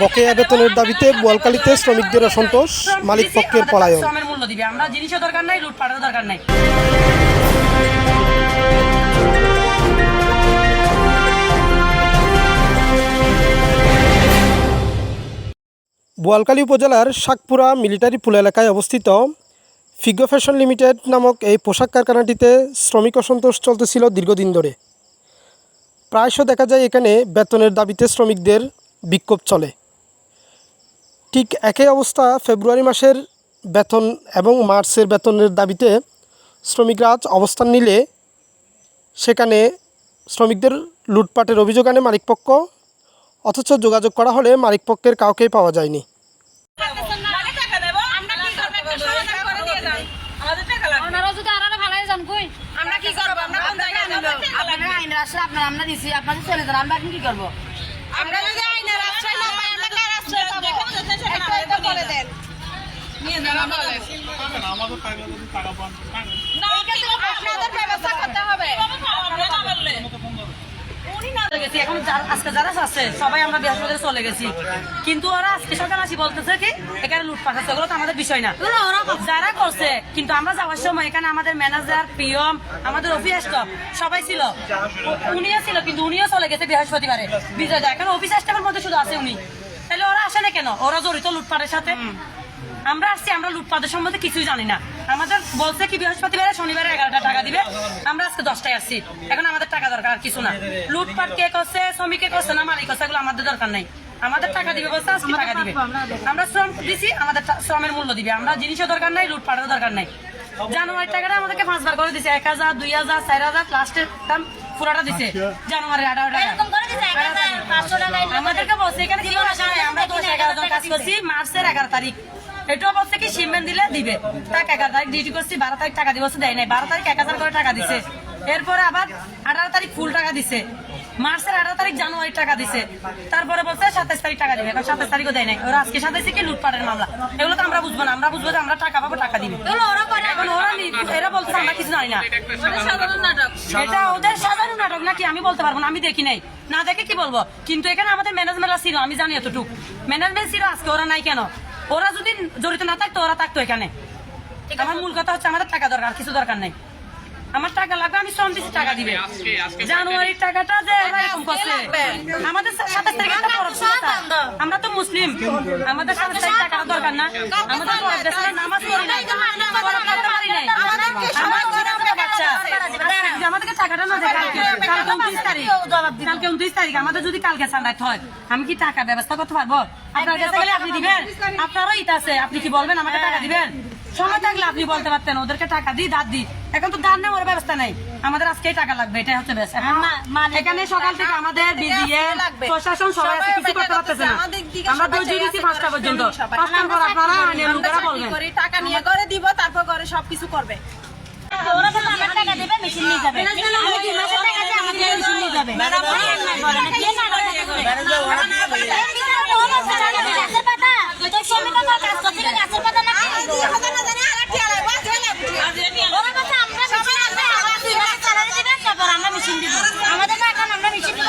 বকেয়া বেতনের দাবিতে বোয়ালকালীতে শ্রমিকদের অসন্তোষ মালিক পক্ষের পলায়ন। শ্রমের মূল্য দিবে। আমরা জিনিসের দরকার নাই লুটপাটের দরকার নাই। বোয়ালকালী উপজেলার শাকপুরা মিলিটারি পুল এলাকায় অবস্থিত ফিগো ফ্যাশন লিমিটেড নামক এই পোশাক কারখানাটিতে শ্রমিক অসন্তোষ চলতেছিল দীর্ঘদিন ধরে। প্রায়শ দেখা যায় এখানে বেতনের দাবিতে শ্রমিকদের বিক্ষোভ চলে। ঠিক একই অবস্থা ফেব্রুয়ারি মাসের বেতন এবং মার্চের বেতনের দাবিতে শ্রমিকরা অবস্থান নিলে সেখানে শ্রমিকদের লুটপাটের অভিযোগ আনে মালিকপক্ষ অথচ যোগাযোগ করা হলে মালিকপক্ষের কাউকেই পাওয়া যায়নি। আমরা যদি আইনের আশ্রয় না পাই বলে দেন। নিয়ে যান আমাদের না আপনাদের ব্যবস্থা করতে হবে। উনি না চলে গেছি এখন যারা- আজকে যারা আছে সবাই আমরা বৃহস্পতিবার চলে গেছি। কিন্তু ওরা আজকে সকাল আসি বলতেছে কি এখানে লুটপাট হচ্ছে ওগুলো তো আমাদের বিষয় না। যারা করছে কিন্তু আমরা যাওয়ার সময় এখানে আমাদের ম্যানেজার পিএম আমাদের অফিস স্টাফ সবাই ছিল। উনিও ছিল কিন্তু উনিও চলে গেছে বৃহস্পতিবারে। বিজয় দা এখন অফিস স্টাফের মধ্যে শুধু আছে উনি। তাহলে ওরা আসে না কেন? ওরা জড়িত লুটপাটের সাথে। আমরা আসছি আমরা লুটপাটের সম্বন্ধে কিছুই জানি না। আমাদের বলছে কি বৃহস্পতিবারে শনিবারে এগারোটা টাকা দিবে। আমরা আজকে দশটায় আসছি। এখন আমাদের টাকা দরকার আর কিছু না। লুটপাট কে করছে শ্রমিকে করছে না মালিক করছে এগুলো আমাদের দরকার নাই। আমাদের টাকা দিবে বলছে আজকে টাকা দিবে। আমরা শ্রম দিছি আমাদের শ্রমের মূল্য দিবে। আমরা জিনিসের দরকার নাই লুটপাটের দরকার নাই। জানুয়ারি টাকাটা আমাদেরকে পাঁচবার করে দিছে। এক হাজার দুই হাজার চার হাজার লাস্টের দাম পুরোটা দিছে। জানুয়ারি আঠারো টাকা। আমাদেরকে বলছে এখানে কি বলা যায় আমরা দশ এগারো কাজ করছি মার্চের এগারো তারিখ। এটাও বলছে কি সিমেন্ট দিলে? দিবে। টাকা এগারো তারিখ ডিউটি করছি বারো তারিখ টাকা দিব দেয় নাই। বারো তারিখ এক হাজার করে টাকা দিছে। এরপরে আবার আঠারো তারিখ ফুল টাকা দিছে। মার্চের আঠারো তারিখ জানুয়ারি টাকা দিছে। তারপরে বলছে সাতাশ তারিখ টাকা দিবে। এখন সাতাশ তারিখও দেয় নাই। ওরা আজকে সাতাইছে কি লুটপাটের মামলা? এগুলো তো আমরা বুঝব না। আমরা বুঝব যে আমরা টাকা পাবো টাকা দিবে। এখন ওরা এরা বলছে আমরা কিছু জানি না। এটা ওদের সাধারণ নাটক নাকি? আমি বলতে পারব না। আমি দেখি নাই। না দেখে কি বলব? কিন্তু এখানে আমাদের ম্যানেজমেন্ট ছিল আমি জানি এতটুকু। ম্যানেজমেন্ট ছিল আজকে ওরা নাই কেন? ওরা যদি জড়িত না থাকতো ওরা থাকতো এখানে। আমার মূল কথা হচ্ছে আমাদের টাকা দরকার কিছু দরকার নাই। আমার টাকা লাগবে আমি শ্রম দিচ্ছি টাকা দিবে। জানুয়ারির টাকাটা যে এরকম করছে। আমাদের সাতাশ তারিখে একটা পরব আমরা তো মুসলিম। আমাদের সাতাশ তারিখ টাকাটা দরকার না। আমাদের পরব দেশে নামাজ পড়ি পরব করতে পারি নাই। বাচ্চা আমাদেরকে টাকাটা না উনত্রিশ তারিখ কালকে উনত্রিশ তারিখ আমাদের যদি কালকে সান্ডাইতে হয় আমি কি টাকা ব্যবস্থা করতে পারব? আপনার কাছে গেলে আপনি দিবেন? আপনারও ইট আছে আপনি কি বলবেন আমাকে টাকা দিবেন? সময় থাকলে আপনি বলতে পারতেন ওদেরকে টাকা দিই দাঁত দিই। এখন তো দান নেওয়ার ব্যবস্থা নাই। আমাদের আজকেই টাকা লাগবে এটাই হচ্ছে বেশ এখানে সকাল থেকে আমাদের বিজিএম প্রশাসন সবাই আছে, কিছু করতে পারতেছে না। আমরা ধৈর্য চাই পাঁচটা পর্যন্ত। পাঁচটার পর আপনারা আইনের লোকেরা বলবেন। করি, টাকা নিয়ে ঘরে দিব তারপর ঘরে সবকিছু করবে। ওরা তো আমার টাকা দেবে মেশিন নিয়ে যাবে। যাবে আমরা মেশিন দিব আমাদের এখন আমরা মেশিন দিব